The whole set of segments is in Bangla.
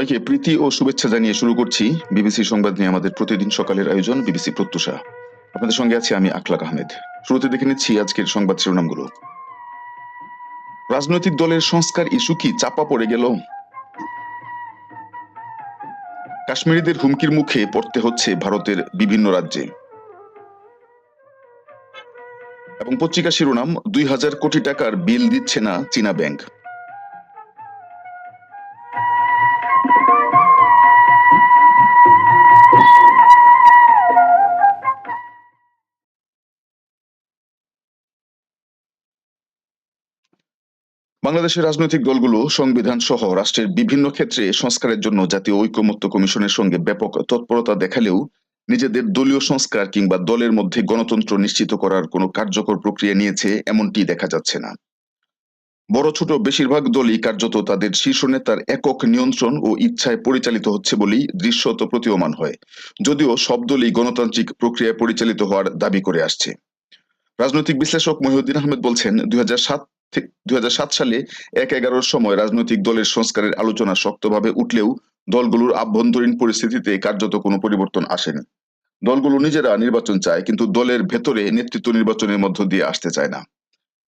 সবাইকে প্রীতি ও শুভেচ্ছা জানিয়ে শুরু করছি বিবিসি সংবাদ নিয়ে আমাদের প্রতিদিন সকালের আয়োজন বিবিসি প্রত্যুষা। আপনাদের সঙ্গে আছি আমি আখলাক আহমেদ। শুরুতে দেখে নিচ্ছি আজকের সংবাদ শিরোনামগুলো। রাজনৈতিক দলের সংস্কার ইস্যু কি চাপা পড়ে গেল? কাশ্মীরিদের হুমকির মুখে পড়তে হচ্ছে ভারতের বিভিন্ন রাজ্যে। এবং পত্রিকা শিরোনাম, দুই হাজার কোটি টাকার বিল দিচ্ছে না চীনা ব্যাংক। বাংলাদেশের রাজনৈতিক দলগুলো সংবিধান সহ রাষ্ট্রের বিভিন্ন ক্ষেত্রে সংস্কারের জন্য জাতীয় ঐকমত্য কমিশনের সঙ্গে ব্যাপক তৎপরতা দেখালেও নিজেদের দলীয় সংস্কার কিংবা দলের মধ্যে গণতন্ত্র নিশ্চিত করার কোনো কার্যকর প্রক্রিয়া নিয়েছে এমনটি দেখা যাচ্ছে না। বড় ছোট বেশিরভাগ দলই কার্যত তাদের শীর্ষ নেতার একক নিয়ন্ত্রণ ও ইচ্ছায় পরিচালিত হচ্ছে বলেই দৃশ্যত প্রতীয়মান হয়, যদিও সব দলই গণতান্ত্রিক প্রক্রিয়ায় পরিচালিত হওয়ার দাবি করে আসছে। রাজনৈতিক বিশ্লেষক মহিউদ্দিন আহমেদ বলছেন, দুই হাজার সাত দুই হাজার সাত সালে এক এগারোর সময় রাজনৈতিক দলের সংস্কারের আলোচনা শক্তভাবে উঠলেও দলগুলোর আভ্যন্তরীণ পরিস্থিতিতে কার্যত কোনো পরিবর্তন আসেনি। দলগুলো নিজেরা নির্বাচন চায়, কিন্তু দলের ভেতরে নেতৃত্ব নির্বাচনের মধ্য দিয়ে আসতে চায় না।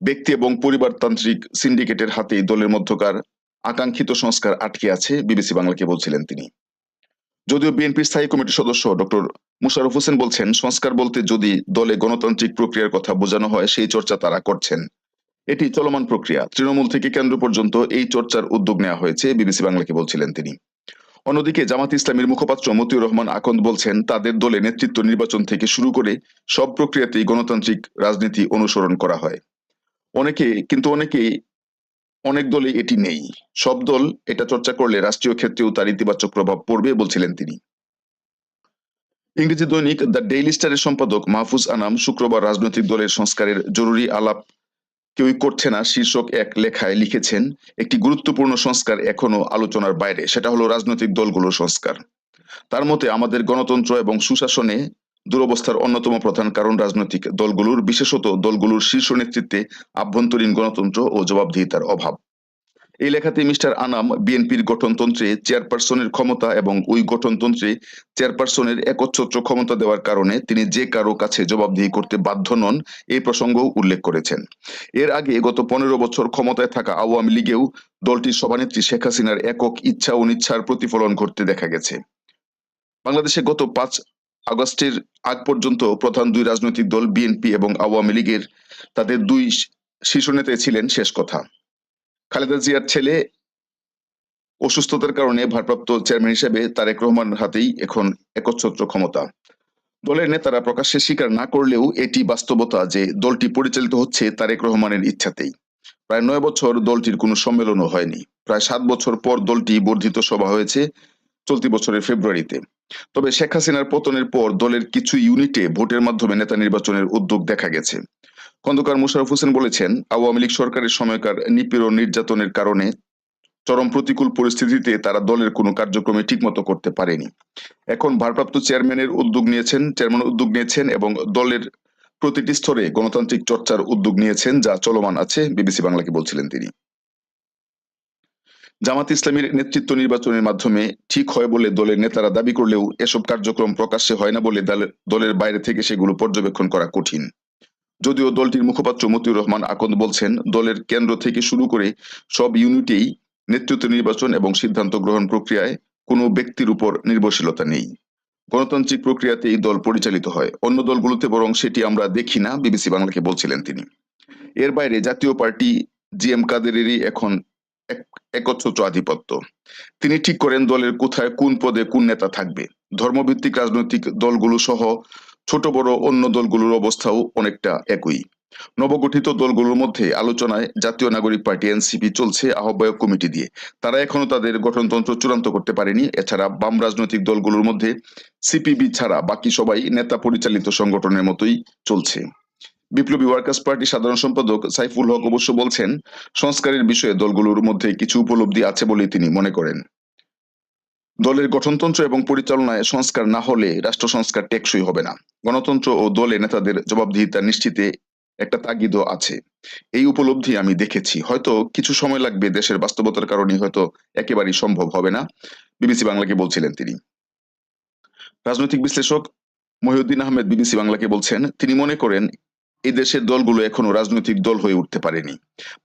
ব্যক্তি এবং পরিবারতান্ত্রিক সিন্ডিকেটের হাতেই দলের মধ্যকার আকাঙ্ক্ষিত সংস্কার আটকে আছে, বিবিসি বাংলাকে বলছিলেন তিনি। যদিও বিএনপির স্থায়ী কমিটির সদস্য ডক্টর মুশারফ হোসেন বলছেন, সংস্কার বলতে যদি দলে গণতান্ত্রিক প্রক্রিয়ার কথা বোঝানো হয়, সেই চর্চা তারা করছেন। এটি চলমান প্রক্রিয়া। তৃণমূল থেকে কেন্দ্র পর্যন্ত এই চর্চার উদ্যোগ নেওয়া হয়েছে, বিবিসি বাংলাকে বলছিলেন তিনি। অন্যদিকে জামাত ইসলামীর মুখপাত্র মতিউর রহমান আকন্দ বলছেন, তাদের দলে নেতৃত্ব নির্বাচন থেকে শুরু করে সব প্রক্রিয়াতেই গণতান্ত্রিক রাজনীতি অনুসরণ করা হয়। অনেকে, কিন্তু অনেকেই, অনেক দলে এটি নেই। সব দল এটা চর্চা করলে রাষ্ট্রীয় ক্ষেত্রেও তার ইতিবাচক প্রভাব পড়বে বলছিলেন তিনি। ইংরেজি দৈনিক দ্য ডেইলি স্টারের সম্পাদক মাহফুজ আনাম শুক্রবার রাজনৈতিক দলের সংস্কারের জরুরি আলাপ কেউই করছে না, শীর্ষক এক লেখায় লিখেছেন, একটি গুরুত্বপূর্ণ সংস্কার এখনও আলোচনার বাইরে, সেটা হলো রাজনৈতিক দলগুলোর সংস্কার। তার মতে আমাদের গণতন্ত্র এবং সুশাসনে দুরবস্থার অন্যতম প্রধান কারণ রাজনৈতিক দলগুলোর, বিশেষত দলগুলোর শীর্ষ নেতৃত্বে আভ্যন্তরীণ গণতন্ত্র ও জবাবদিহিতার অভাব। এই লেখাতে মিস্টার আনাম বিএনপির গঠনতন্ত্রে চেয়ারপারসনের ক্ষমতা এবং ওই গঠনতন্ত্রে চেয়ারপারসনের একচ্ছত্র ক্ষমতা দেওয়ার কারণে তিনি যে কারও কাছে জবাবদিহি করতে বাধ্য নন, এই প্রসঙ্গও উল্লেখ করেছেন। এর আগে গত পনেরো বছর ক্ষমতায় থাকা আওয়ামী লীগেও দলটির সভানেত্রী শেখ হাসিনার একক ইচ্ছা অনিচ্ছার প্রতিফলন ঘটতে দেখা গেছে। বাংলাদেশে গত পাঁচ আগস্টের আগ পর্যন্ত প্রধান দুই রাজনৈতিক দল বিএনপি এবং আওয়ামী লীগের তাদের দুই শীর্ষ নেতায় ছিলেন শেষ কথা। খালেদা জিয়ার ছেলে অসুস্থতার কারণে ভারপ্রাপ্ত চেয়ারম্যান হিসেবে তারেক রহমান হাতেই এখন একচ্ছত্র ক্ষমতা। দলের নেতারা প্রকাশ্যে স্বীকার না করলেও এটি বাস্তবতা যে দলটি পরিচালিত হচ্ছে তারেক রহমানের ইচ্ছাতেই। প্রায় নয় বছর দলটির কোনো সম্মেলনও হয়নি। প্রায় সাত বছর পর দলটি বর্ধিত সভা হয়েছে চলতি বছরের ফেব্রুয়ারিতে। তবে শেখ হাসিনার পতনের পর দলের কিছু ইউনিটে ভোটের মাধ্যমে নেতা নির্বাচনের উদ্যোগ দেখা গেছে। খন্দকার মুশারফ হোসেন বলেছেন, আওয়ামী লীগ সরকারের সময়কার নিপীড়ন নির্যাতনের কারণে চরম প্রতিকূল পরিস্থিতিতে তারা দলের কোনো কার্যক্রমে ঠিকমতো করতে পারেনি। এখন ভারপ্রাপ্ত চেয়ারম্যানের উদ্যোগ নিয়েছেন, চেয়ারম্যান উদ্যোগ নিয়েছেন এবং দলের প্রতিটি স্তরে গণতান্ত্রিক চর্চার উদ্যোগ নিয়েছেন যা চলমান আছে, বিবিসি বাংলাকে বলছিলেন তিনি। জামাত ইসলামীর নেতৃত্ব নির্বাচনের মাধ্যমে ঠিক হয় বলে দলের নেতারা দাবি করলেও এসব কার্যক্রম প্রকাশ্যে হয় না বলে দলের বাইরে থেকে সেগুলো পর্যবেক্ষণ করা কঠিন। যদিও দলটির মুখপাত্র মতিউর রহমান আকন্দ বলছেন, দলের কেন্দ্র থেকে শুরু করে সব ইউনিটেই নেতৃত্ব নির্বাচন এবং সিদ্ধান্ত গ্রহণ প্রক্রিয়ায় কোনো ব্যক্তির উপর নির্ভরশীলতা নেই। গণতান্ত্রিক প্রক্রিয়াতেই দল পরিচালিত হয়। অন্য দলগুলোতে বরং সেটি আমরা দেখি না, বিবিসি বাংলাকে বলছিলেন তিনি। এর বাইরে জাতীয় পার্টি জি এম কাদেরেরই এখন একচ্ছত্র আধিপত্য। তিনি ঠিক করেন দলের কোথায় কোন পদে কোন নেতা থাকবে। ধর্মভিত্তিক রাজনৈতিক দলগুলো সহ ছোট, বড়, অন্য দলগুলোর অবস্থাও অনেকটা একই। নবগঠিত দলগুলোর মধ্যে আলোচনায় জাতীয় নাগরিক পার্টি এনসিপি চলছে আহ্বায়ক কমিটি দিয়ে। তারা এখনও তাদের গঠনতন্ত্র চূড়ান্ত করতে পারেনি। এছাড়া বাম রাজনৈতিক দলগুলোর মধ্যে সিপিবি ছাড়া বাকি সবাই নেতা পরিচালিত সংগঠনের মতোই চলছে। বিপ্লবী ওয়ার্কার্স পার্টি সাধারণ সম্পাদক সাইফুল হক অবশ্য বলছেন, সংস্কারের বিষয়ে দলগুলোর মধ্যে কিছু উপলব্ধি আছে বলে তিনি মনে করেন। দলের গঠনতন্ত্র এবং পরিচালনায় সংস্কার না হলে রাষ্ট্র সংস্কার টেকসই হবে না। গণতন্ত্র ও দলে নেতাদের জবাবদিহিতা নিশ্চিতে একটা তাগিদও আছে। এই উপলব্ধি আমি দেখেছি। হয়তো কিছু সময় লাগবে দেশের বাস্তবতার কারণে হয়তো একেবারেই সম্ভব হবে না, বিবিসি বাংলাকে বলছিলেন তিনি। রাজনৈতিক বিশ্লেষক মহিউদ্দিন আহমেদ বিবিসি বাংলাকে বলছেন, তিনি মনে করেন, এই দেশের দলগুলো এখনও রাজনৈতিক দল হয়ে উঠতে পারেনি।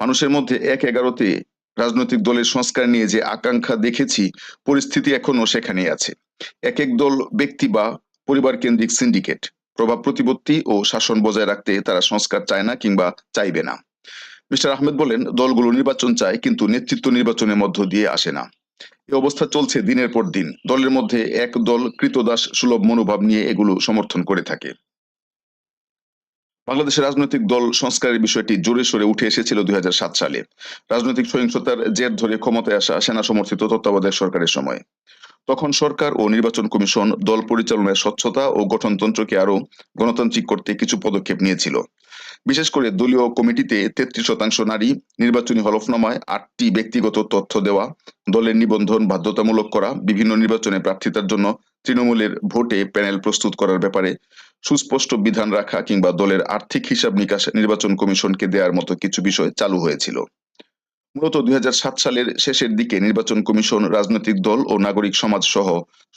মানুষের মধ্যে এক এগারোতে রাজনৈতিক দলের সংস্কার নিয়ে যে আকাঙ্ক্ষা দেখেছি, পরিস্থিতি এখনও সেখানেই আছে। এক এক দল ব্যক্তি বা পরিবার কেন্দ্রিক সিন্ডিকেট, প্রভাব প্রতিপত্তি ও শাসন বজায় রাখতে তারা সংস্কার চায় না কিংবা চাইবে না। মিস্টার আহমেদ বলেন, দলগুলো নির্বাচন চায় কিন্তু নেতৃত্ব নির্বাচনের মধ্য দিয়ে আসে না। এই অবস্থা চলছে দিনের পর দিন। দলের মধ্যে এক দল কৃতদাস সুলভ মনোভাব নিয়ে এগুলো সমর্থন করে থাকে। বাংলাদেশের রাজনৈতিক দল সংস্কারের বিষয়টি জোরে সরে উঠে এসেছিল দুই হাজার সাত সালে। রাজনৈতিক সহিংসতার জের ধরে ক্ষমতায় আসা সেনা সমর্থিত তত্ত্বাবধায়ক সরকারের সময়। তখন সরকার ও নির্বাচন কমিশন দল পরিচালনায় স্বচ্ছতা ও গঠনতন্ত্রকে আরও গণতান্ত্রিক করতে কিছু পদক্ষেপ নিয়েছিল। বিশেষ করে দলীয় কমিটিতে তেত্রিশ শতাংশ নারী নির্বাচনী হলফনামায় আটটি ব্যক্তিগত তথ্য দেওয়া, দলের নিবন্ধন বাধ্যতামূলক করা, বিভিন্ন নির্বাচনে প্রার্থিতার জন্য তৃণমূলের ভোটে প্যানেল প্রস্তুত করার ব্যাপারে সুস্পষ্ট বিধান রাখা কিংবা দলের আর্থিক হিসাব নিকাশ নির্বাচন কমিশনকে দেওয়ার মতো কিছু বিষয় চালু হয়েছিল। মূলত দুই সালের শেষের দিকে নির্বাচন কমিশন, রাজনৈতিক দল ও নাগরিক সমাজ সহ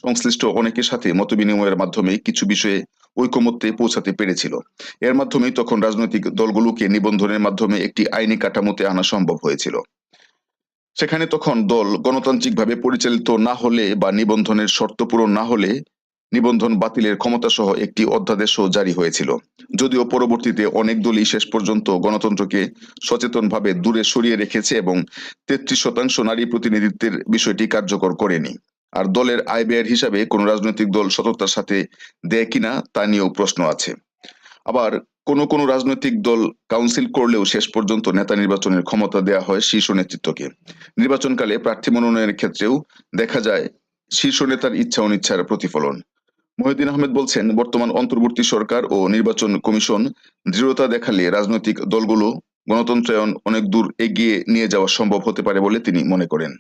সংশ্লিষ্ট অনেকের সাথে মতবিনিময়ের মাধ্যমে কিছু বিষয়ে ঐকমত্যে পৌঁছাতে পেরেছিল। এর মাধ্যমেই তখন রাজনৈতিক দলগুলোকে নিবন্ধনের মাধ্যমে একটি আইনি কাঠামোতে আনা সম্ভব হয়েছিল। সেখানে তখন দল গণতান্ত্রিকভাবে পরিচালিত না হলে বা নিবন্ধনের শর্ত পূরণ না হলে নিবন্ধন বাতিলের ক্ষমতা সহ একটি অধ্যাদেশও জারি হয়েছিল। যদিও পরবর্তীতে অনেক দলই শেষ পর্যন্ত গণতন্ত্রকে সচেতনভাবে দূরে সরিয়ে রেখেছে এবং তেত্রিশ শতাংশ নারী প্রতিনিধিত্বের বিষয়টি কার্যকর করেনি। আর দলের আয় ব্যয়ের হিসাবে কোন রাজনৈতিক দল সততার সাথে দেয় কিনা তা নিয়েও প্রশ্ন আছে। আবার কোন কোন রাজনৈতিক দল কাউন্সিল করলেও শেষ পর্যন্ত নেতা নির্বাচনের ক্ষমতা দেয়া হয় শীর্ষ নেতৃত্বকে। নির্বাচনকালে প্রার্থী মনোনয়নের ক্ষেত্রেও দেখা যায়, শীর্ষ নেতার ইচ্ছা অনিচ্ছার প্রতিফলন। মহিউদ্দিন আহমেদ বলছেন, বর্তমান অন্তর্বর্তী সরকার ও নির্বাচন কমিশন দৃঢ়তা দেখালে রাজনৈতিক দলগুলো গণতন্ত্রায়ন অনেক দূর এগিয়ে নিয়ে যাওয়া সম্ভব হতে পারে বলে তিনি মনে করেন।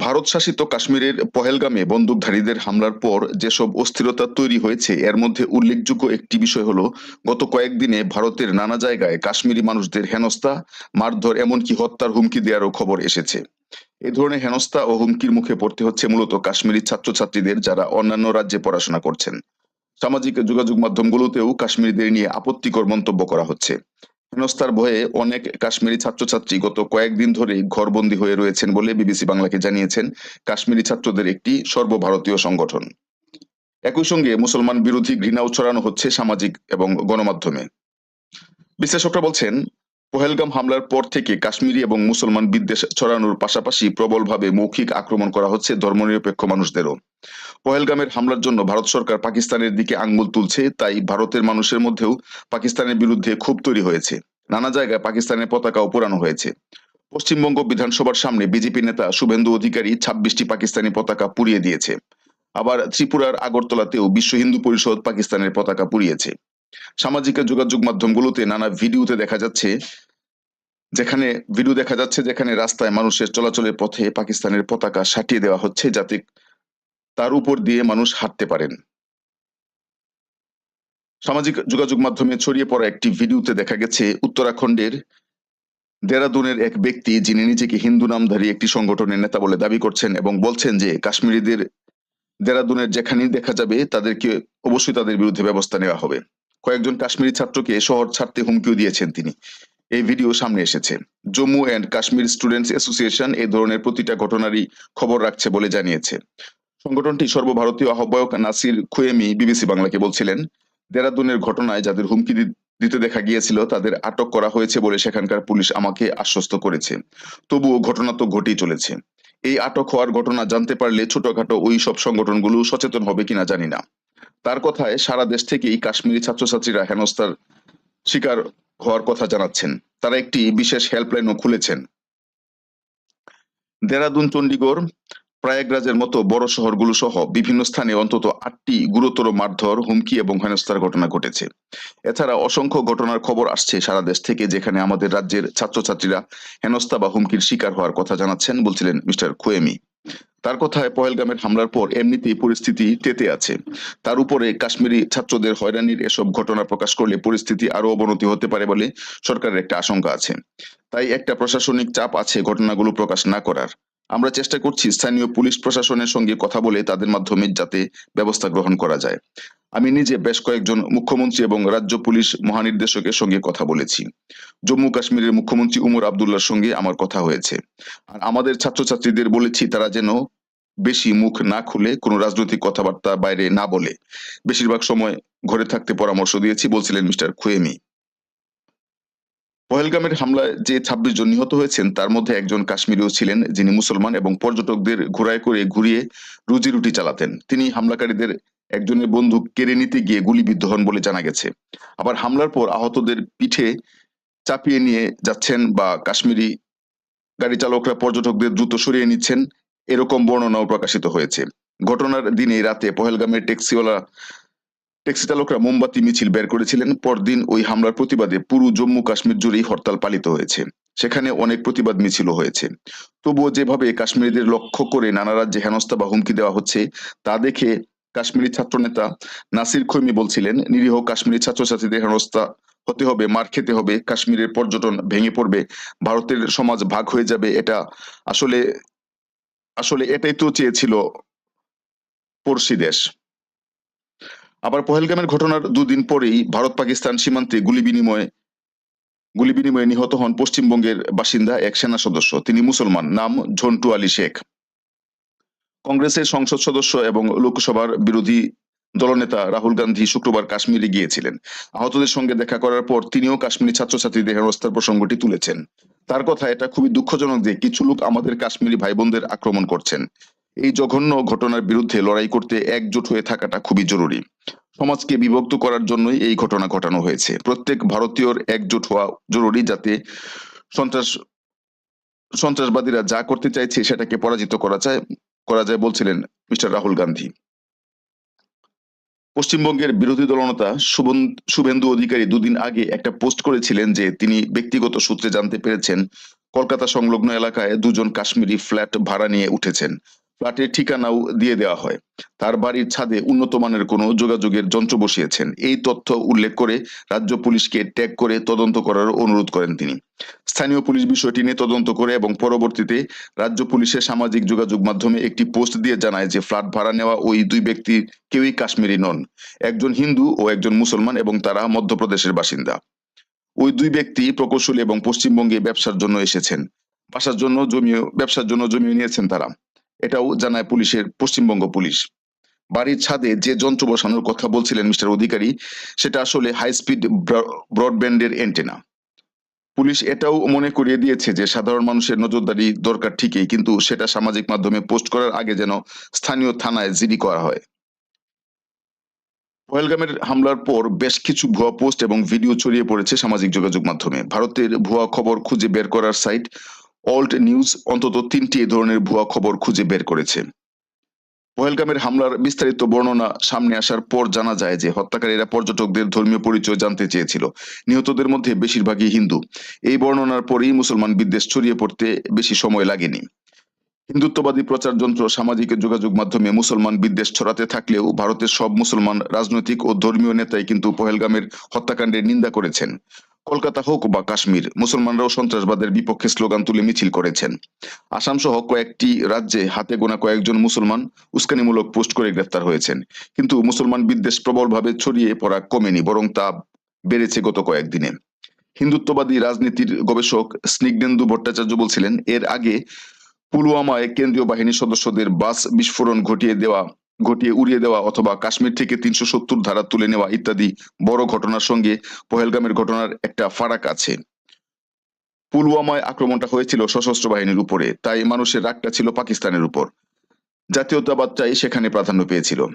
ভারত শাসিত কাশ্মীরের পহেলগামে বন্দুকধারীদের হামলার পর যেসব অস্থিরতা তৈরি হয়েছে, এর মধ্যে উল্লেখযোগ্য একটি বিষয় হলো, গত কয়েকদিনে ভারতের নানা জায়গায় কাশ্মীরি মানুষদের হেনস্থা, মারধর, এমনকি হত্যার হুমকি দেওয়ারও খবর এসেছে। এ ধরনের হেনস্থা ও হুমকির মুখে পড়তে হচ্ছে মূলত কাশ্মীরি ছাত্রছাত্রীদের যারা অন্যান্য রাজ্যে পড়াশোনা করছেন। সামাজিক যোগাযোগ মাধ্যমগুলোতেও কাশ্মীরিদের নিয়ে আপত্তিকর মন্তব্য করা হচ্ছে। হেনস্থার ভয়ে অনেক কাশ্মীরি ছাত্রছাত্রী গত কয়েকদিন ধরে ঘরবন্দি হয়ে রয়েছেন বলে বিবিসি বাংলাকে জানিয়েছেন কাশ্মীরি ছাত্রদের একটি সর্বভারতীয় সংগঠন। একই সঙ্গে মুসলমান বিরোধী ঘৃণাও ছড়ানো হচ্ছে সামাজিক এবং গণমাধ্যমে। বিশ্লেষকরা বলছেন পহেলগাম হামলার পর থেকে কাশ্মীরি এবং মুসলমান বিদ্বেষ ছড়ানোর পাশাপাশি প্রবলভাবে মৌখিক আক্রমণ করা হচ্ছে ধর্মনিরপেক্ষ মানুষদেরও। পহেলগামের হামলার জন্য ভারত সরকার পাকিস্তানের দিকে আঙ্গুল তুলছে, তাই ভারতের মানুষের মধ্যেও পাকিস্তানের বিরুদ্ধে ক্ষোভ তৈরি হয়েছে। নানা জায়গায় পাকিস্তানের পতাকাও পোড়ানো হয়েছে। পশ্চিমবঙ্গ বিধানসভার সামনে বিজেপি নেতা শুভেন্দু অধিকারী ছাব্বিশটি পাকিস্তানি পতাকা পুড়িয়ে দিয়েছে। আবার ত্রিপুরার আগরতলাতেও বিশ্ব হিন্দু পরিষদ পাকিস্তানের পতাকা পুড়িয়েছে। সামাজিক যোগাযোগ মাধ্যমগুলোতে নানা ভিডিওতে দেখা যাচ্ছে, যেখানে ভিডিও দেখা যাচ্ছে যেখানে রাস্তায় মানুষের চলাচলের পথে পাকিস্তানের পতাকা সাটিয়ে দেওয়া হচ্ছে যাতে তার উপর দিয়ে মানুষ হাঁটতে পারেন। সামাজিক যোগাযোগ মাধ্যমে ছড়িয়ে পড়া একটি ভিডিওতে দেখা গেছে, উত্তরাখণ্ডের দেরাদুনের এক ব্যক্তি যিনি নিজেকে হিন্দু নামধারী একটি সংগঠনের নেতা বলে দাবি করছেন এবং বলছেন যে কাশ্মীরিদের দেরাদুনের যেখানেই দেখা যাবে তাদেরকে অবশ্যই তাদের বিরুদ্ধে ব্যবস্থা নেওয়া হবে। কয়েকজন কাশ্মীরি ছাত্রকে শহর ছাড়তে হুমকিও দিয়েছেন তিনি। এই ভিডিও সামনে এসেছে। Jammu and Kashmir students association এই ধরনের প্রতিটা ঘটনারই খবর রাখছে বলে জানিয়েছে। সংগঠনটি সর্বভারতীয় আহ্বায়ক নাসির খুয়েমি বিবিসি বাংলাকে বলছিলেন, দেরাদুনের ঘটনায় যাদের হুমকি দিতে দেখা গিয়েছিল, তাদের আটক করা হয়েছে বলে সেখানকার পুলিশ আমাকে আশ্বস্ত করেছে। তবুও ঘটনা তো ঘটেই চলেছে। এই আটক হওয়ার ঘটনা জানতে পারলে ছোটখাটো ওই সব সংগঠনগুলো সচেতন হবে কিনা জানি না। তার কথায় সারা দেশ থেকেই কাশ্মীরি ছাত্রছাত্রীরা হেনস্থার শিকার হওয়ার কথা জানাচ্ছেন। তারা একটি বিশেষ হেল্পলাইনও খুলেছেন। দেরাদুন চণ্ডীগড় প্রয়াগরাজের মতো বড় শহরগুলো সহ বিভিন্ন স্থানে অন্তত আটটি গুরুতর মারধর, হুমকি এবং হেনস্থার ঘটনা ঘটেছে। এছাড়া অসংখ্য ঘটনার খবর আসছে সারা দেশ থেকে যেখানে আমাদের রাজ্যের ছাত্রছাত্রীরা হেনস্থা বা হুমকির শিকার হওয়ার কথা জানাচ্ছেন, বলছিলেন মিস্টার খুয়েমি। তার কথায় পহেলগামের হামলার পর এমনিতেই পরিস্থিতি তেতে আছে। তার উপরে কাশ্মীরি ছাত্রদের হয়রানির এসব ঘটনা প্রকাশ করলে পরিস্থিতি আরও অবনতি হতে পারে বলে সরকারের একটা আশঙ্কা আছে। তাই একটা প্রশাসনিক চাপ আছে ঘটনাগুলো প্রকাশ না করার। আমরা চেষ্টা করছি স্থানীয় পুলিশ প্রশাসনের সঙ্গে কথা বলে তাদের মাধ্যমে যাতে ব্যবস্থা গ্রহণ করা যায়। আমি নিজে বেশ কয়েকজন মুখ্যমন্ত্রী এবং রাজ্য পুলিশ মহানির্দেশকের সঙ্গে কথা বলেছি। জম্মু কাশ্মীরের মুখ্যমন্ত্রী উমর আবদুল্লার সঙ্গে আমার কথা হয়েছে। আর আমাদের ছাত্রছাত্রীদের বলেছি, তারা যেন বেশি মুখ না খুলে কোনো রাজনৈতিক কথাবার্তা বাইরে না বলে। বেশিরভাগ সময় ঘরে থাকতে পরামর্শ দিয়েছি, বলছিলেন মিস্টার খুয়েমি। পহেলগামের হামলায় যে ছাব্বিশ জন নিহত হয়েছেন, তার মধ্যে একজন কাশ্মীরিও ছিলেন, যিনি মুসলমান এবং পর্যটকদের ঘোরায় করে ঘুরিয়ে রুজি রুটি চালাতেন। তিনি হামলাকারীদের একজনের বন্দুক কেড়ে নিতে গিয়ে গুলিবিদ্ধ হন বলে জানা গেছে। আবার হামলার পর আহতদের পিঠে চাপিয়ে নিয়ে যাচ্ছেন বা কাশ্মীরি গাড়ি চালকরা পর্যটকদের দ্রুত সরিয়ে নিচ্ছেন, এরকম বর্ণনাও প্রকাশিত হয়েছে। ঘটনার দিনে রাতে পহেলগামের ট্যাক্সিওয়ালা ট্যাক্সি চালকরা মোমবাতি, মিছিল বের করেছিলেন। পরদিন ওই হামলার প্রতিবাদে পুরো জম্মু কাশ্মীর জুড়েই হরতাল পালিত হয়েছে। সেখানে অনেক প্রতিবাদ মিছিলও হয়েছে। তবুও যেভাবে কাশ্মীরিদের লক্ষ্য করে নানা রাজ্যে হেনস্থা বা হুমকি দেওয়া হচ্ছে, তা দেখে কাশ্মীরি ছাত্রনেতা নাসির খৈমি বলছিলেন, নিরীহ কাশ্মীরি ছাত্রছাত্রীদের হেনস্থা হতে হবে, মার খেতে হবে, কাশ্মীরের পর্যটন ভেঙে পড়বে, ভারতের সমাজ ভাগ হয়ে যাবে, এটা আসলে আসলে এটাই তো চেয়েছিল পড়শি দেশ। আবার পহেলগামের ঘটনার দুদিন পরেই ভারত পাকিস্তান সীমান্তে গুলি বিনিময়ে গুলি বিনিময়ে নিহত হন পশ্চিমবঙ্গের বাসিন্দা এক সেনা সদস্য, তিনি মুসলমান, নাম ঝন্টু আলী শেখ। কংগ্রেসের সংসদ সদস্য এবং লোকসভার বিরোধী দলনেতা রাহুল গান্ধী শুক্রবার কাশ্মীরে গিয়েছিলেন। আহতদের সঙ্গে দেখা করার পর তিনিও কাশ্মীরি ছাত্রছাত্রীদের হেনস্থার প্রসঙ্গটি তুলেছেন। তার কথা এটা খুবই দুঃখজনক যে কিছু লোক আমাদের কাশ্মীরি ভাই বোনদের আক্রমণ করছেন। এই জঘন্য ঘটনার বিরুদ্ধে লড়াই করতে একজোট হয়ে থাকাটা খুবই জরুরি। সমাজকে বিভক্ত করার জন্যই এই ঘটনা ঘটানো হয়েছে। প্রত্যেক ভারতীয়র একজোট হওয়া জরুরি যাতে সন্ত্রাস সন্ত্রাসবাদীরা যা করতে চাইছে সেটাকে পরাজিত করা যায়। করা যায় বলছিলেন মিস্টার রাহুল গান্ধী। পশ্চিমবঙ্গের বিরোধী দলনেতা শুভেন্দু অধিকারী দুদিন আগে একটা পোস্ট করেছিলেন যে তিনি ব্যক্তিগত সূত্রে জানতে পেরেছেন, কলকাতা সংলগ্ন এলাকায় দুজন কাশ্মীরি ফ্ল্যাট ভাড়া নিয়ে উঠেছেন। ফ্ল্যাটের ঠিকানাও দিয়ে দেওয়া হয়। তার বাড়ির ছাদে উন্নত মানের কোনো যোগাযোগের যন্ত্র বসিয়েছেন। এই তথ্য উল্লেখ করে রাজ্য পুলিশকে ট্যাগ করে তদন্ত করার অনুরোধ করেন তিনি। স্থানীয় পুলিশ বিষয়টি নিয়ে তদন্ত করে এবং পরবর্তীতে রাজ্য পুলিশের সামাজিক যোগাযোগ মাধ্যমে একটি পোস্ট দিয়ে জানায় যে ফ্ল্যাট ভাড়া নেওয়া ওই দুই ব্যক্তি কেউই কাশ্মীরি নন। একজন হিন্দু ও একজন মুসলমান এবং তারা মধ্যপ্রদেশের বাসিন্দা। ওই দুই ব্যক্তি প্রকৌশলী এবং পশ্চিমবঙ্গে ব্যবসার জন্য এসেছেন। বাসার জন্য জমি ব্যবসার জন্য জমি নিয়েছেন তারা। এটাও জানায় পুলিশের পশ্চিমবঙ্গ পুলিশ। বাড়ির ছাদে যে যন্ত্র বসানোর কথা বলছিলেন মিস্টার অধিকারী, সেটা আসলে হাই স্পিড ব্রডব্যান্ডের এন্টেনা পুলিশ এটাও মনে করিয়ে দিয়েছে যে সাধারণ মানুষের নজরদারি দরকার ঠিকই, কিন্তু সেটা সামাজিক মাধ্যমে পোস্ট করার আগে যেন স্থানীয় থানায় জিডি করা হয়। পহেলগামের হামলার পর বেশ কিছু ভুয়া পোস্ট এবং ভিডিও ছড়িয়ে পড়েছে সামাজিক যোগাযোগ মাধ্যমে। ভারতের ভুয়া খবর খুঁজে বের করার সাইট অল্ট নিউজ অন্তত তিনটি এ ধরনের ভুয়া খবর খুঁজে বের করেছে। পহেলগামের হামলার বিস্তারিত বর্ণনা সামনে আসার পর জানা যায় যে হত্যাকারীরা পর্যটকদের ধর্মীয় পরিচয় জানতে চেয়েছিল। নিহতদের মধ্যে বেশিরভাগই হিন্দু। এই বর্ণনার পরেই মুসলমান বিদ্বেষ ছড়িয়ে পড়তে বেশি সময় লাগেনি। হিন্দুত্ববাদী প্রচার যন্ত্র সামাজিক যোগাযোগ মাধ্যমে মুসলমান বিদ্বেষ ছড়াতে থাকলেও ভারতের সব মুসলমান রাজনৈতিক ও ধর্মীয় নেতাই কিন্তু পহেলগামের হত্যাকাণ্ডের নিন্দা করেছেন। কলকাতা হোক বা কাশ্মীর, মুসলমানরাও সন্ত্রাসবাদের বিপক্ষে স্লোগান তুলে মিছিল করেছেন। আসাম সহ কয়েকটি রাজ্যে হাতে গোনা কয়েকজন মুসলমান উস্কানিমূলক পোস্ট করে গ্রেফতার হয়েছেন। কিন্তু মুসলমান বিদ্বেষ প্রবলভাবে ছড়িয়ে পড়া কমেনি, বরং তা বেড়েছে গত কয়েকদিনে। হিন্দুত্ববাদী রাজনীতির গবেষক স্নিগ্ধেন্দু ভট্টাচার্য বলছিলেন, এর আগে পুলওয়ামায় কেন্দ্রীয় বাহিনীর সদস্যদের বাস বিস্ফোরণ ঘটিয়ে দেওয়া ঘটিয়ে উড়িয়ে দেওয়া অথবা কাশ্মীর থেকে তিনশো সত্তর ধারা তুলে নেওয়া ইত্যাদি বড় ঘটনার সঙ্গে পহেলগামের ঘটনার একটা ফারাক আছে। পুলওয়ামায় আক্রমণটা হয়েছিল সশস্ত্র বাহিনীর উপরে, তাই মানুষের রাগটা ছিল পাকিস্তানের উপর। জাতীয়তাবাদটাই সেখানে প্রাধান্য পেয়েছিল।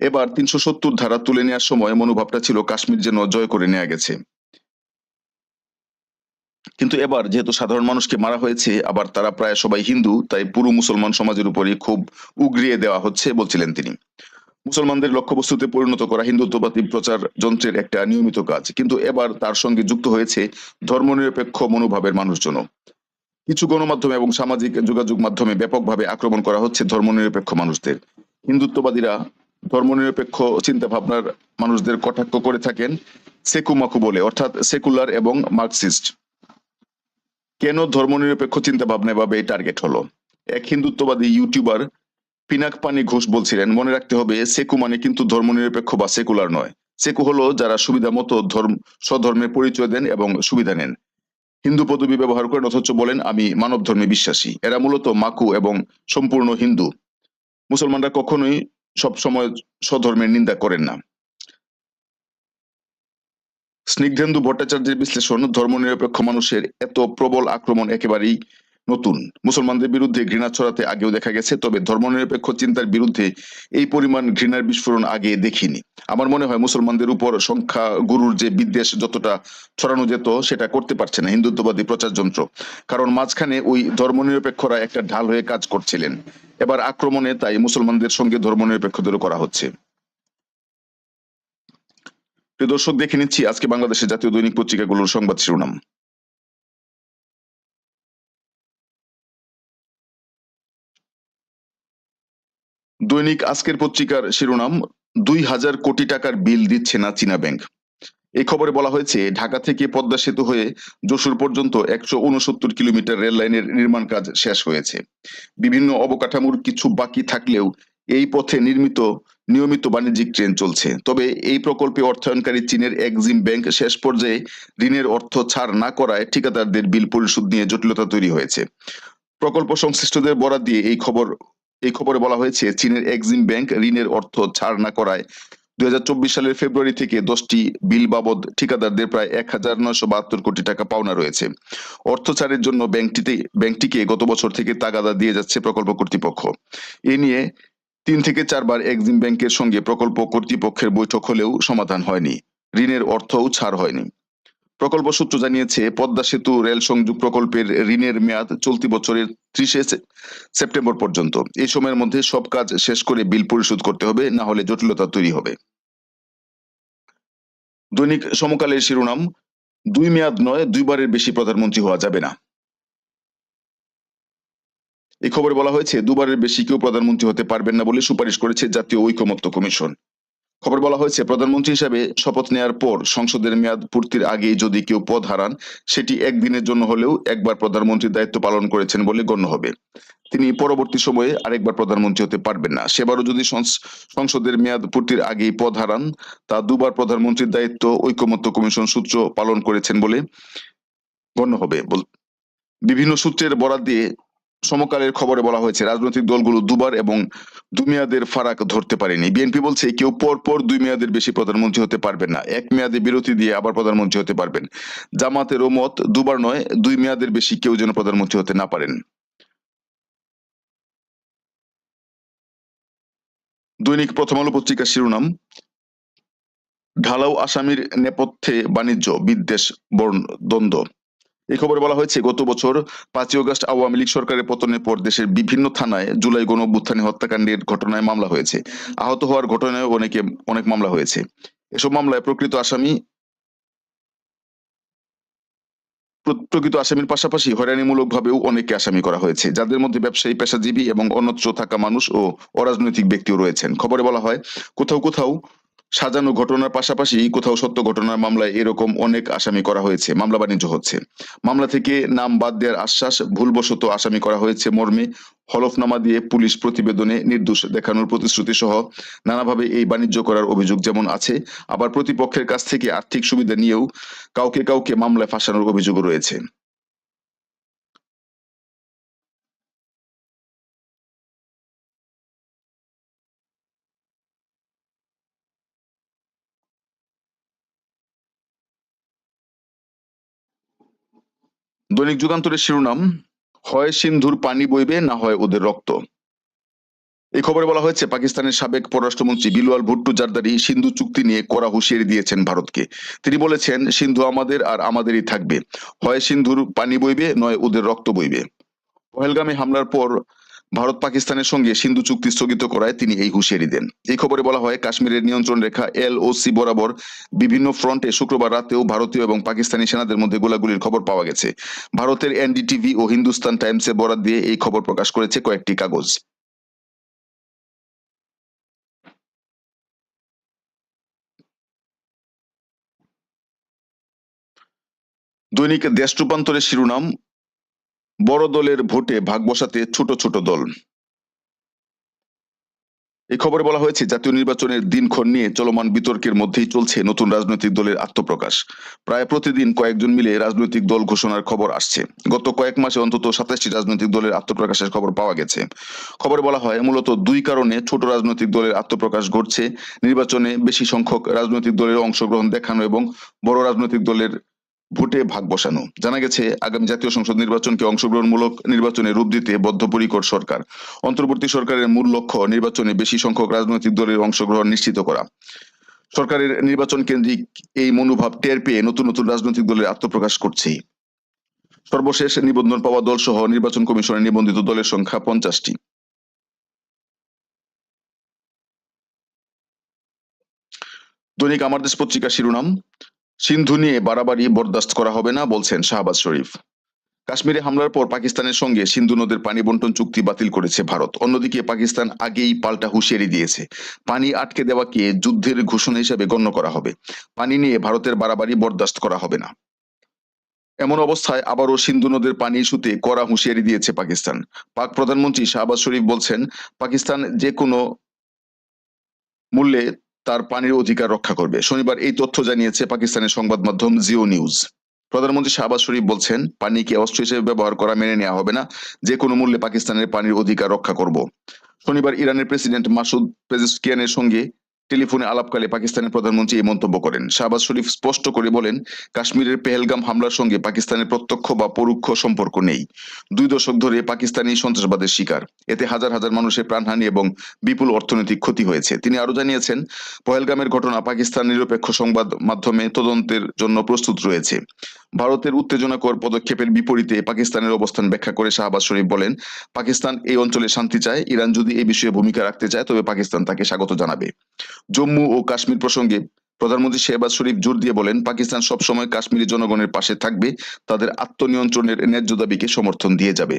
এবার তিনশো সত্তর ধারা তুলে নেওয়ার সময় মনোভাবটা ছিল কাশ্মীর যেন জয় করে নেওয়া গেছে। কিন্তু এবার যেহেতু সাধারণ মানুষকে মারা হয়েছে, আবার তারা প্রায় সবাই হিন্দু, তাই পুরো মুসলমান সমাজের উপরই খুব উগরিয়ে দেওয়া হচ্ছে বলছিলেন তিনি। মুসলমানদের লক্ষ্যবস্তুতে পরিণত করা হিন্দুত্ববাদী প্রচার যন্ত্রের একটা নিয়মিত কাজ, কিন্তু এবার তার সঙ্গে যুক্ত হয়েছে ধর্মনিরপেক্ষ মনোভাবের মানুষজনও। কিছু গণমাধ্যমে এবং সামাজিক যোগাযোগ মাধ্যমে ব্যাপকভাবে আক্রমণ করা হচ্ছে ধর্মনিরপেক্ষ মানুষদের। হিন্দুত্ববাদীরা ধর্মনিরপেক্ষ চিন্তা ভাবনার মানুষদের কটাক্ষ করে থাকেন সেকুমাকু বলে, অর্থাৎ সেকুলার এবং মার্কসিস্ট। কেন ধর্মনিরপেক্ষ চিন্তা ভাবনা এভাবে টার্গেট হলো? এক হিন্দুত্ববাদী ইউটিউবার পিনাক পানি ঘোষ বলছিলেন, মনে রাখতে হবে, সেকু মানে কিন্তু ধর্মনিরপেক্ষ বা সেকুলার নয়। সেকু হলো যারা সুবিধা মতো ধর্ম, স্বধর্মের পরিচয় দেন এবং সুবিধা নেন। হিন্দু পদবি ব্যবহার করেন, অথচ বলেন, আমি মানব ধর্মে বিশ্বাসী। এরা মূলত মাকু এবং সম্পূর্ণ হিন্দু। মুসলমানরা কখনোই সব সময় স্বধর্মের নিন্দা করেন না স্নিগ্ধেন্দু ভট্টাচার্যের বিশ্লেষণ, ধর্মনিরপেক্ষ মানুষের এত প্রবল আক্রমণ একেবারেই নতুন। মুসলমানদের বিরুদ্ধে ঘৃণা ছড়াতে আগেও দেখা গেছে, তবে ধর্মনিরপেক্ষ চিন্তার বিরুদ্ধে এই পরিমাণ ঘৃণার বিস্ফোরণ আগে দেখিনি। আমার মনে হয় মুসলমানদের উপর সংখ্যা গুরুর যে বিদ্বেষ যতটা ছড়ানো যেত, সেটা করতে পারছে না হিন্দুত্ববাদী প্রচার যন্ত্র। কারণ মাঝখানে ওই ধর্মনিরপেক্ষরা একটা ঢাল হয়ে কাজ করছিলেন। এবার আক্রমণে তাই মুসলমানদের সঙ্গে ধর্মনিরপেক্ষদেরও করা হচ্ছে। প্রিয় দর্শক, দেখে নিচ্ছি আজকে বাংলাদেশের জাতীয় দৈনিক পত্রিকাগুলোর সংবাদ শিরোনাম। দৈনিক আজকের পত্রিকার শিরোনাম, দুই হাজার কোটি টাকার বিল দিচ্ছে না চীনা ব্যাংক। এই খবরে বলা হয়েছে, ঢাকা থেকে পদ্মা সেতু হয়ে যশোর পর্যন্ত একশো উনসত্তর কিলোমিটার রেল লাইনের নির্মাণ কাজ শেষ হয়েছে। বিভিন্ন অবকাঠামোর কিছু বাকি থাকলেও এই পথে নির্মিত নিয়মিত বাণিজ্যিক ট্রেন চলছে। তবে এই প্রকল্পে অর্থায়নকারী চীনের এক্সিম ব্যাংক শেষ পর্যায়ে ঋণের অর্থ ছাড় না করায় ঠিকাদারদের বিল পরিশোধ নিয়ে জটিলতা তৈরি হয়েছে। প্রকল্প সংশ্লিষ্টদের বরাদ দিয়ে এই খবর, এই খবরে বলা হয়েছে, চীনের এক্সিম ব্যাংক ঋণের অর্থ ছাড় না করায় দুই হাজার চব্বিশ সালের ফেব্রুয়ারি থেকে দশটি বিল বাবদ ঠিকাদারদের প্রায় এক হাজার নয়শো বাহাত্তর কোটি টাকা পাওনা রয়েছে। অর্থ ছাড়ের জন্য ব্যাংকটিতে, ব্যাংকটিকে গত বছর থেকে তাগাদা দিয়ে যাচ্ছে প্রকল্প কর্তৃপক্ষ। এ নিয়ে তিন থেকে চারবার এক্সিম ব্যাংকের সঙ্গে প্রকল্প কর্তৃপক্ষের বৈঠক হলেও সমাধান হয়নি। ঋণের অর্থও ছাড় হয়নি। প্রকল্প সূত্র জানিয়েছে, পদ্মা সেতু রেল সংযোগ প্রকল্পের ঋণের মেয়াদ চলতি বছরের ত্রিশে সেপ্টেম্বর পর্যন্ত। এই সময়ের মধ্যে সব কাজ শেষ করে বিল পরিশোধ করতে হবে, না হলে জটিলতা তৈরি হবে। দৈনিক সমকালের শিরোনাম, দুই মেয়াদ নয়, দুইবারের বেশি প্রধানমন্ত্রী হওয়া যাবে না। এই খবরে বলা হয়েছে, দুবারের বেশি কেউ প্রধানমন্ত্রী হতে পারবেন না বলে সুপারিশ করেছে জাতীয় ঐকমত্য কমিশন। খবর বলা হয়েছে, প্রধানমন্ত্রী হিসাবে শপথ নেয়ার পর সংসদের মেয়াদ পূর্তির আগে যদি কেউ পদ হারান, সেটি একদিনের জন্য হলেও একবার প্রধানমন্ত্রীর দায়িত্ব পালন করেছেন বলে গণ্য হবে। তিনি পরবর্তী সময়ে আরেকবার প্রধানমন্ত্রী হতে পারবেন না। সেবারও যদি সংস- সংসদের মেয়াদ পূর্তির আগেই পদ হারান, তা দুবার প্রধানমন্ত্রীর দায়িত্ব ঐকমত্য কমিশন সূত্র পালন করেছেন বলে গণ্য হবে। বিভিন্ন সূত্রের বরাত দিয়ে সমকালের খবরে বলা হয়েছে, রাজনৈতিক দলগুলো দুবার এবং দুই মেয়াদের ফারাক ধরতে পারেনি। বিএনপি বলছে, কেউ পর পর দুই মেয়াদের বেশি প্রধানমন্ত্রী হতে পারবেন না। এক মেয়াদে বিরতি দিয়ে আবার প্রধানমন্ত্রী হতে পারবেন। জামাতের ও মত দুবার নয়, দুই মেয়াদের বেশি কেউ যেন প্রধানমন্ত্রী হতে না পারেন। দৈনিক প্রথম আলো পত্রিকার শিরোনাম, ঢালাও আসামির নেপথ্যে বাণিজ্য, বিদ্বেষ বর্ণ- দ্বন্দ্ব। এই খবরে বলা হয়েছে, গত বছর পাঁচই অগস্ট আওয়ামী লীগ সরকারের পতনের পর দেশের বিভিন্ন থানায় জুলাই গণ অভ্যুত্থানে হত্যাকাণ্ডের ঘটনায় মামলা হয়েছে। আহত হওয়ার ঘটনায় অনেকে, অনেক মামলা হয়েছে। এসব মামলায় প্রকৃত আসামি প্রকৃত আসামির পাশাপাশি হয়রানিমূলক ভাবেও অনেকে আসামি করা হয়েছে। যাদের মধ্যে ব্যবসায়ী, পেশাজীবী এবং অন্যত্র থাকা মানুষ ও অরাজনৈতিক ব্যক্তিও রয়েছেন। খবরে বলা হয়, কোথাও কোথাও সাজানো ঘটনার পাশাপাশি কোথাও সত্য ঘটনার মামলায় এরকম অনেক আসামি করা হয়েছে, মামলা বাণিজ্য হচ্ছে। মামলা থেকে নাম বাদ দেওয়ার আশ্বাস ভুলবশত আসামি করা হয়েছে মর্মে। হলফনামা দিয়ে পুলিশ প্রতিবেদনে নির্দোষ দেখানোর প্রতিশ্রুতি সহ নানাভাবে এই বাণিজ্য করার অভিযোগ যেমন আছে, আবার প্রতিপক্ষের কাছ থেকে আর্থিক সুবিধা নিয়েও কাউকে কাউকে মামলায় ফাঁসানোর অভিযোগও রয়েছে। দৈনিক যুগান্তরের শিরোনাম, হয় সিন্ধুর পানি বইবে, না হয় ওদের রক্ত। এই খবরে বলা হয়েছে, পাকিস্তানের সাবেক পররাষ্ট্রমন্ত্রী বিলওয়াল ভুট্টু জারদারি সিন্ধু চুক্তি নিয়ে কড়া হুঁশিয়ারি দিয়েছেন ভারতকে। তিনি বলেছেন, সিন্ধু আমাদের আর আমাদেরই থাকবে। হয় সিন্ধুর পানি বইবে, নয় ওদের রক্ত বইবে। পহেলগামে হামলার পর ভারত পাকিস্তানের সঙ্গে সিন্ধু চুক্তি স্থগিত করায় তিনি এই হুঁশিয়ারি দেন। এই খবরে বলা হয়, কাশ্মীরের নিয়ন্ত্রণ রেখা এল ও সি বরাবর বিভিন্ন ফ্রন্টে শুক্রবার রাতেও ভারতীয় এবং পাকিস্তানি সেনাদের মধ্যে গোলাগুলির খবর পাওয়া গেছে। ভারতের এনডিটিভি ও হিন্দুস্তান টাইমসে বরাদ দিয়ে এই খবর প্রকাশ করেছে কয়েকটি কাগজ। দৈনিক দেশ রূপান্তরের শিরোনাম বড় দলের ভোটে ভাগ বসাতে ছোট ছোট দল। এই খবরে বলা হয়েছে, জাতীয় নির্বাচনের দিনক্ষণ নিয়ে চলমান বিতর্কের মধ্যেই চলছে নতুন রাজনৈতিক দলের আত্মপ্রকাশ। প্রায় প্রতিদিন কয়েকজন মিলে রাজনৈতিক দল ঘোষণার খবর আসছে। গত কয়েক মাসে অন্তত সাতাশটি রাজনৈতিক দলের আত্মপ্রকাশের খবর পাওয়া গেছে। খবরে বলা হয়, মূলত দুই কারণে ছোট রাজনৈতিক দলের আত্মপ্রকাশ ঘটছে। নির্বাচনে বেশি সংখ্যক রাজনৈতিক দলের অংশগ্রহণ দেখানো এবং বড় রাজনৈতিক দলের ভোটে ভাগ বসানো। জানা গেছে, আগামী জাতীয় সংসদ নির্বাচনকে অংশগ্রহণমূলক নির্বাচনে রূপ দিতে বদ্ধপরিকর সরকার। অন্তর্বর্তী সরকারের মূল লক্ষ্য, নির্বাচনে বেশি সংখ্যক রাজনৈতিক দলের অংশগ্রহণ নিশ্চিত করা। সরকারের নির্বাচন কেন্দ্রিক এই মনোভাব টের পেয়ে নতুন নতুন রাজনৈতিক দলের আত্মপ্রকাশ করছে। সর্বশেষ নিবন্ধন পাওয়া দল সহ নির্বাচন কমিশনের নিবন্ধিত দলের সংখ্যা পঞ্চাশটি। দৈনিক আমার দেশ পত্রিকা শিরোনাম সিন্ধু নিয়ে বাড়াবাড়ি বরদাস্ত করা হবে না, বলছেন শাহবাজ শরীফ। কাশ্মীরে হামলার পর পাকিস্তানের সঙ্গে সিন্ধু নদের পানি বন্টন চুক্তি বাতিল করেছে ভারত। অন্যদিকে পাকিস্তান আগেই পাল্টা হুঁশিয়ারি দিয়েছে। পানি আটকে দেওয়াকে যুদ্ধের ঘোষণা হিসেবে গণ্য করা হবে। পানি নিয়ে ভারতের বাড়াবাড়ি বরদাস্ত করা হবে না। এমন অবস্থায় আবারও সিন্ধু নদের পানি ইস্যুতে কড়া হুঁশিয়ারি দিয়েছে পাকিস্তান। পাক প্রধানমন্ত্রী শাহবাজ শরীফ বলছেন, পাকিস্তান যে কোনো মূল্যে তার পানির অধিকার রক্ষা করবে। শনিবার এই তথ্য জানিয়েছে পাকিস্তানের সংবাদ মাধ্যম জিও নিউজ। প্রধানমন্ত্রী শাহবাজ শরীফ বলছেন, পানিকে অস্ত্র হিসেবে ব্যবহার করা মেনে নেওয়া হবে না যে কোনো মূল্যে পাকিস্তানের পানির অধিকার রক্ষা করব। শনিবার ইরানের প্রেসিডেন্ট মাসুদ পেজিস্কিয়ানের সঙ্গে টেলিফোনে আলাপকালে পাকিস্তানের প্রধানমন্ত্রী এই মন্তব্য করেন। শাহবাজ শরীফ স্পষ্ট করে বলেন, কাশ্মীরের পেহেলগাম হামলার সঙ্গে পাকিস্তানের প্রত্যক্ষ বা পরোক্ষ সম্পর্ক নেই। দুই দশক ধরে পাকিস্তানি সন্ত্রাসবাদের শিকার। এতে হাজার হাজার মানুষের প্রাণহানি এবং বিপুল অর্থনৈতিক ক্ষতি হয়েছে। তিনি আরও জানিয়েছেন, পহেলগামের ঘটনা পাকিস্তান নিরপেক্ষ সংবাদ মাধ্যমে তদন্তের জন্য প্রস্তুত রয়েছে। ভারতের উত্তেজনাকর পদক্ষেপের বিপরীতে পাকিস্তানের অবস্থান ব্যাখ্যা করে শাহবাজ শরীফ বলেন, পাকিস্তান এই অঞ্চলে শান্তি চায়, ইরান যদি এই বিষয়ে ভূমিকা রাখতে চায়, তবে পাকিস্তান তাকে স্বাগত জানাবে। জম্মু ও কাশ্মীর প্রসঙ্গে প্রধানমন্ত্রী শেহবাজ শরীফ জোর দিয়ে বলেন, পাকিস্তান সবসময় কাশ্মীরি জনগণের পাশে থাকবে, তাদের আত্মনিয়ন্ত্রণের ন্যায্য দাবিকে সমর্থন দিয়ে যাবে।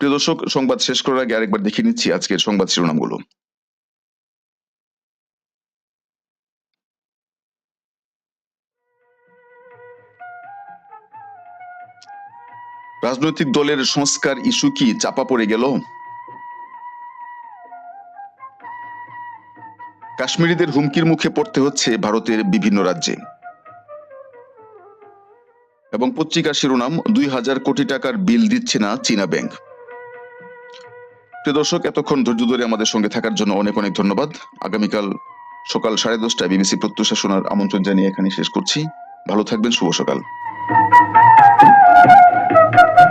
প্রিয় দর্শক, সংবাদ শেষ করার আগে আরেকবার দেখে নিচ্ছি আজকের সংবাদ শিরোনামগুলো। রাজনৈতিক দলের সংস্কার ইস্যু কি চাপা পড়ে গেল? কাশ্মীরিদের হুমকির মুখে পড়তে হচ্ছে ভারতের বিভিন্ন রাজ্যে। এবং পত্রিকার শিরোনাম, দুই হাজার কোটি টাকার বিল দিচ্ছে না চীনা ব্যাংক। প্রিয় দর্শক, এতক্ষণ ধৈর্য ধরে আমাদের সঙ্গে থাকার জন্য অনেক অনেক ধন্যবাদ। আগামীকাল সকাল সাড়ে দশটায় বিবিসি প্রত্যুষা শোনার আমন্ত্রণ জানিয়ে এখানে শেষ করছি। ভালো থাকবেন, শুভ সকাল। Thank you.